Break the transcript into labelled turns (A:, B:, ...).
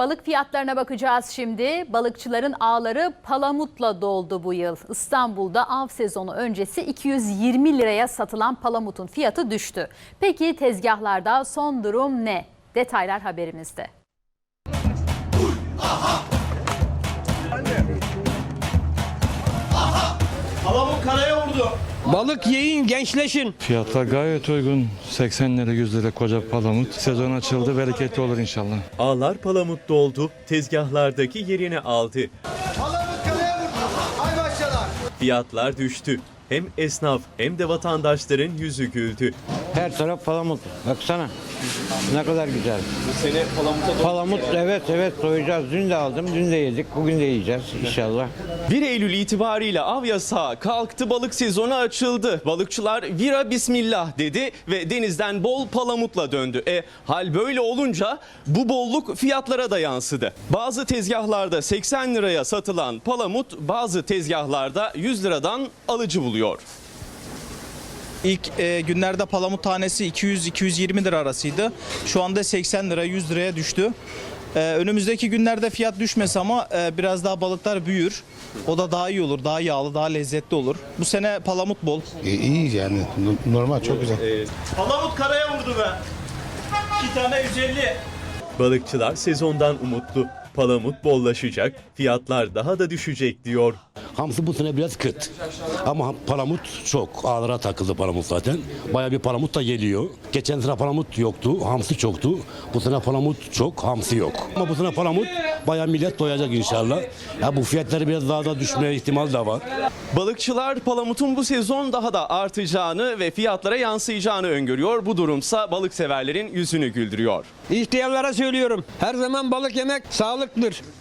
A: Balık fiyatlarına bakacağız şimdi. Balıkçıların ağları palamutla doldu bu yıl. İstanbul'da av sezonu öncesi 220 liraya satılan palamutun fiyatı düştü. Peki tezgahlarda son durum ne? Detaylar haberimizde.
B: Palamut karaya vurdu.
C: Balık yiyin gençleşin.
D: Fiyatlar gayet uygun. 80 lira 100 lira koca palamut. Sezon açıldı bereketli olur inşallah.
E: Ağlar palamut doldu, tezgahlardaki yerini aldı.
B: Palamut karaya vurdu. Hay maşallah.
E: Fiyatlar düştü. Hem esnaf hem de vatandaşların yüzü güldü.
C: Her taraf palamut. Baksana. Ne kadar güzel.
E: Bu sene palamuta
C: Palamut evet evet soyacağız. Dün de aldım. Dün de yedik. Bugün de yiyeceğiz inşallah.
E: 1 Eylül itibariyle av yasağı kalktı, balık sezonu açıldı. Balıkçılar vira bismillah dedi ve denizden bol palamutla döndü. E hal böyle olunca bu bolluk fiyatlara da yansıdı. Bazı tezgahlarda 80 liraya satılan palamut bazı tezgahlarda 100 liradan alıcı buluyor.
F: İlk e, günlerde palamut tanesi 200-220 lira arasıydı. Şu anda 80 lira 100 liraya düştü. E, önümüzdeki günlerde fiyat düşmese ama e, biraz daha balıklar büyür. O da daha iyi olur, daha yağlı, daha lezzetli olur. Bu sene palamut bol.
G: E, iyi yani No- normal çok güzel.
B: Palamut karaya vurdu be. İki tane 150.
E: Balıkçılar sezondan umutlu. Palamut bollaşacak, fiyatlar daha da düşecek diyor.
H: Hamsi bu sene biraz kıt. Ama palamut çok. Ağlara takıldı palamut zaten. Baya bir palamut da geliyor. Geçen sene palamut yoktu. Hamsi çoktu. Bu sene palamut çok. Hamsi yok. Ama bu sene palamut baya millet doyacak inşallah. Ya bu fiyatları biraz daha da düşmeye ihtimal de var.
E: Balıkçılar palamutun bu sezon daha da artacağını ve fiyatlara yansıyacağını öngörüyor. Bu durumsa balık severlerin yüzünü güldürüyor.
C: İsteyenlere söylüyorum. Her zaman balık yemek көмек берсін